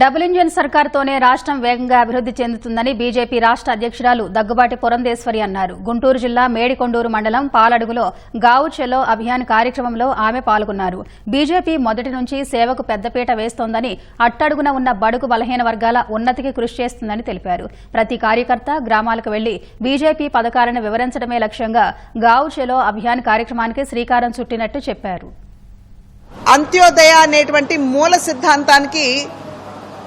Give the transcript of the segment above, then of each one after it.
Double engine సర్కార్తోనే రాష్ట్రం వేగంగా అభివృద్ది చెందుతుందని బీజేపీ రాష్ట్ర అధ్యక్షురాలు దగ్గుబాటి పురంధేశ్వరి అన్నారు. గుంటూరు జిల్లా మేడికొండూరు మండలం పాలడుగులో గావు చెలో అభియాన్ కార్యక్రమంలో ఆమె పాల్గొన్నారు. బీజేపీ మొదటి నుంచి సేవకు పెద్దపీట వేస్తోందని అట్టడుగున ఉన్న బడుగు బలహీన వర్గాల ఉన్నతికి కృషి చేస్తుందని తెలిపారు. ప్రతి కార్యకర్త గ్రామాలకు వెళ్ళి బీజేపీ పథకాలను వివరించడమే లక్ష్యంగా గావు చెలో అభియాన్ కార్యక్రమానికి శ్రీకారం చుట్టినట్టు చెప్పారు. అంత్యోదయ అనేటువంటి మూల సిద్ధాంతానికి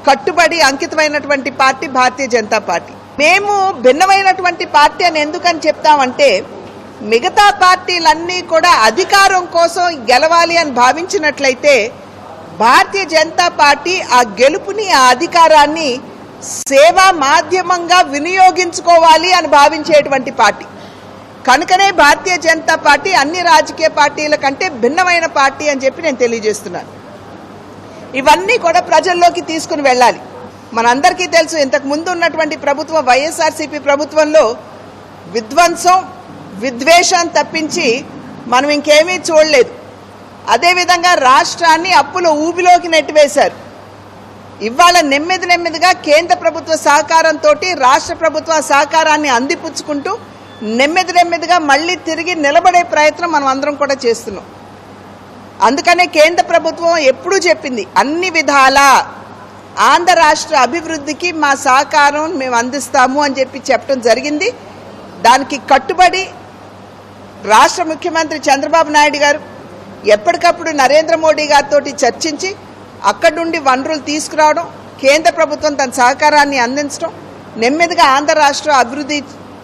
కట్టుబడి అంకితమైనటువంటి పార్టీ భారతీయ జనతా పార్టీ. మేము భిన్నమైనటువంటి పార్టీ అని ఎందుకని చెప్తామంటే మిగతా పార్టీలన్నీ కూడా అధికారం కోసం గెలవాలి అని భావించినట్లయితే భారతీయ జనతా పార్టీ ఆ గెలుపుని ఆ అధికారాన్ని సేవా మాధ్యమంగా వినియోగించుకోవాలి అని భావించేటువంటి పార్టీ. కనుకనే భారతీయ జనతా పార్టీ అన్ని రాజకీయ పార్టీల కంటే భిన్నమైన పార్టీ అని చెప్పి నేను తెలియజేస్తున్నాను. ఇవన్నీ కూడా ప్రజల్లోకి తీసుకుని వెళ్ళాలి. మనందరికీ తెలుసు ఇంతకు ముందు ఉన్నటువంటి ప్రభుత్వం వైఎస్ఆర్సీపీ ప్రభుత్వంలో విధ్వంసం విద్వేషం తప్పించి మనం ఇంకేమీ చూడలేదు. అదేవిధంగా రాష్ట్రాన్ని అప్పుల ఊబిలోకి నెట్టివేశారు. ఇవాళ నెమ్మది నెమ్మదిగా కేంద్ర ప్రభుత్వ సహకారంతో రాష్ట్ర ప్రభుత్వ సహకారాన్ని అందిపుచ్చుకుంటూ నెమ్మది నెమ్మదిగా మళ్ళీ తిరిగి నిలబడే ప్రయత్నం మనం అందరం కూడా చేస్తున్నాం. అందుకనే కేంద్ర ప్రభుత్వం ఎప్పుడూ చెప్పింది అన్ని విధాల ఆంధ్ర రాష్ట్ర అభివృద్ధికి మా సహకారం మేము అందిస్తాము అని చెప్పి చెప్పడం జరిగింది. దానికి కట్టుబడి రాష్ట్ర ముఖ్యమంత్రి చంద్రబాబు నాయుడు గారు ఎప్పటికప్పుడు నరేంద్ర మోడీ గారితో చర్చించి అక్కడి నుండి వనరులు తీసుకురావడం కేంద్ర ప్రభుత్వం తన సహకారాన్ని అందించడం నెమ్మదిగా ఆంధ్ర రాష్ట్ర అభివృద్ధి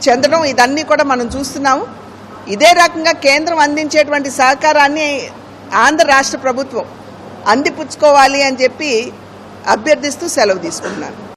చెందడం ఇదన్నీ కూడా మనం చూస్తున్నాము. ఇదే రకంగా కేంద్రం అందించేటువంటి సహకారాన్ని ఆంధ్ర రాష్ట్ర ప్రభుత్వం అందిపుచ్చుకోవాలి అని చెప్పి అభ్యర్థిస్తూ సెలవు తీసుకుంటున్నాను